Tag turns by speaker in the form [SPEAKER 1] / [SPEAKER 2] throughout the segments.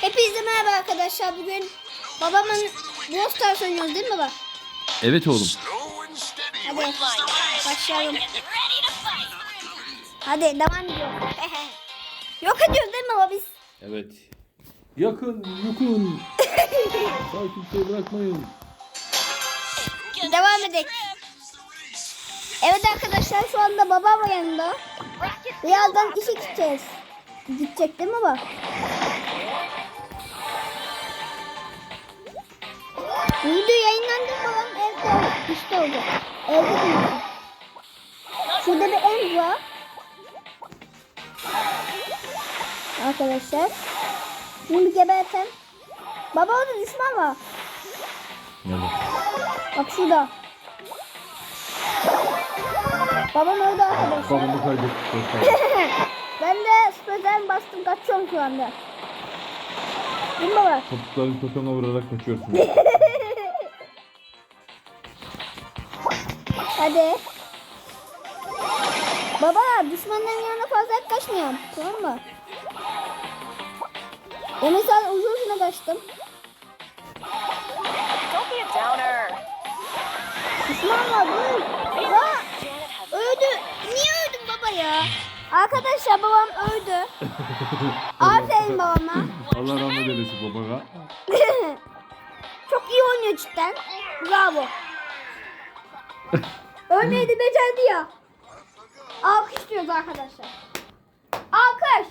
[SPEAKER 1] Hepinize merhaba arkadaşlar. Bugün babamın Brawl Stars oynuyoruz değil mi baba?
[SPEAKER 2] Evet oğlum.
[SPEAKER 1] Hadi başlayalım. Hadi devam ediyoruz. Yok ediyoruz değil mi baba biz?
[SPEAKER 2] Evet. Yakın, yakın. Sağ kimseyi bırakmayın.
[SPEAKER 1] Devam edelim. Evet arkadaşlar şu anda babam yanında. Birazdan işe gideceğiz. Gidecek değil mi baba? İşte olacak. Evde değil. Şurada bir ev var. Arkadaşlar. Bunu geberten. Baba orada düşman var.
[SPEAKER 2] Nerede?
[SPEAKER 1] Bak şurada. Babam öldü arkadaşlar.
[SPEAKER 2] Babamı kaybettik.
[SPEAKER 1] ben de süperden bastım kaçıyorum şu anda. Değil mi baba?
[SPEAKER 2] Topukların totona vurarak kaçıyorsun.
[SPEAKER 1] Hadi. Baba düşmanların yanına fazla yaklaşmayalım. Tamam mı? Ya mesela uzun uzuna kaçtım. Düşman var dur. Aa, öldü. Niye öldün baba ya? Arkadaşlar babam öldü. Aferin babama.
[SPEAKER 2] Allah rahmet eylesin babana.
[SPEAKER 1] Çok iyi oynuyor cidden. Bravo. De becerdi ya. Alkış diyoruz arkadaşlar. Alkış.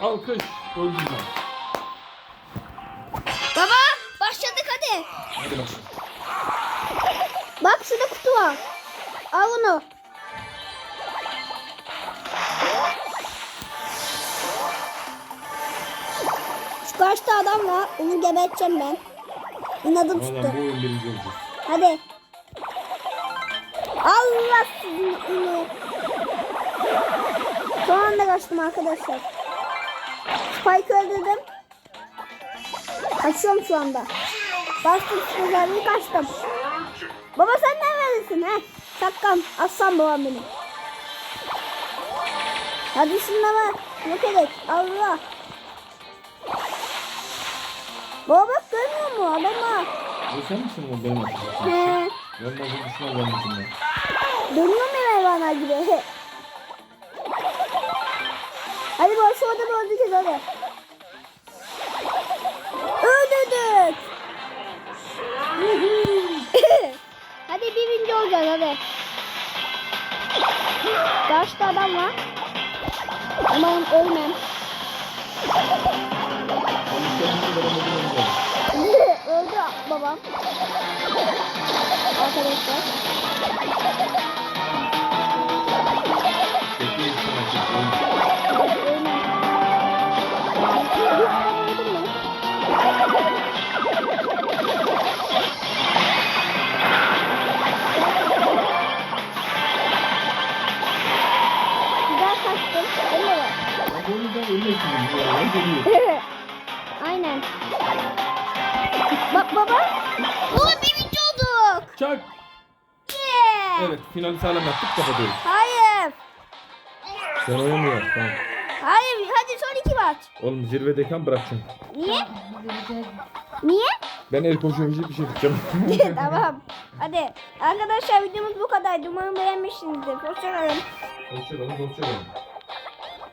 [SPEAKER 2] Alkış. Öldüm ben.
[SPEAKER 1] Baba başladık hadi.
[SPEAKER 2] Hadi bakalım.
[SPEAKER 1] Bak şurada kutu var. Al onu. Şu karşıda adam var. Onu geberteceğim ben. İnadım tuttu.
[SPEAKER 2] Valla bu oyun birinci olacak.
[SPEAKER 1] Hadi. Allah sizin ini. Son anda kaçtım arkadaşlar. Spike öldürdüm. Kaçıyorum şu anda. Bastım sıkıntılarını kaçtım. Baba sen neredesin he? Sakkan aslan babam benim. Hadi şunları yok edelim. Allah. Baba bak görmüyor mu adamı?
[SPEAKER 2] Bu sen misin o benim?
[SPEAKER 1] He.
[SPEAKER 2] Ben düşman benim içimden.
[SPEAKER 1] Dönüyor mu hayvanlar gibi? Hadi bak şu adamı öldüreceğiz hadi. Öldürdük. hadi birinci olacağız hadi. Karşıda adam var. Umarım ölmem. Öldü babam. Arkadaşlar. Aynen. Bak baba.
[SPEAKER 2] Çak. Evet finali sağlam yaptık kapatıyoruz.
[SPEAKER 1] Hayır.
[SPEAKER 2] Sen oynamıyor. Tamam.
[SPEAKER 1] Hayır. Hadi son iki maç.
[SPEAKER 2] Oğlum zirvedeyken bırakacaksın.
[SPEAKER 1] Niye? Niye?
[SPEAKER 2] Ben el koşuyor bir şey yapacağım.
[SPEAKER 1] tamam. Hadi. Arkadaşlar videomuz bu kadardı. Umarım beğenmişsinizdir. Hoşçakalın.
[SPEAKER 2] Hoşçakalın, hoşçakalın.